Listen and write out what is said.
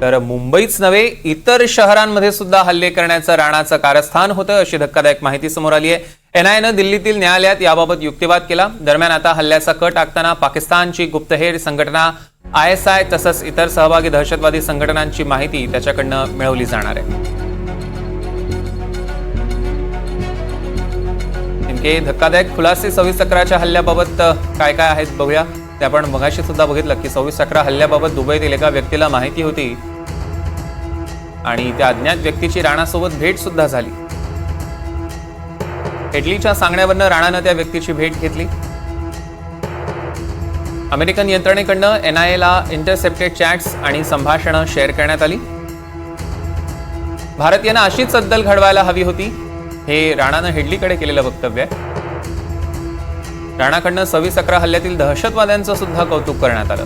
तर मुंबईच नव्हे इतर शहरांमध्ये सुद्धा हल्ले करण्याचं राणाचं कारस्थान होतं अशी धक्कादायक माहिती समोर आली आहे. एनआयनं दिल्लीतील न्यायालयात याबाबत युक्तिवाद केला. दरम्यान आता हल्ल्याचा कट टाकताना पाकिस्तानची गुप्तहेर संघटना आय एस आय तसंच इतर सहभागी दहशतवादी संघटनांची माहिती त्याच्याकडनं मिळवली जाणार आहे. नेमके धक्कादायक खुलासे सव्वीस अकराच्या हल्ल्याबाबत काय काय आहेत बघूया. ते आपण मगाशी सुद्धा बघितलं की सव्वीस अकरा हल्ल्याबाबत दुबईतील एका व्यक्तीला माहिती होती. आणि त्या अज्ञात व्यक्तीची राणासोबत भेट सुद्धा झाली. इटलीच्या सांगण्यावरनं राणानं त्या व्यक्तीची भेट घेतली. अमेरिकन यंत्रणेकडनं एनआयएला इंटरसेप्टेड चॅट्स आणि संभाषणं शेअर करण्यात आली. भारतीयांना अशीच अद्दल घडवायला हवी होती हे राणानं हेडलीकडे केलेलं वक्तव्य आहे. राणाकडनं सव्वीस अकरा हल्ल्यातील दहशतवाद्यांचं सुद्धा कौतुक करण्यात आलं.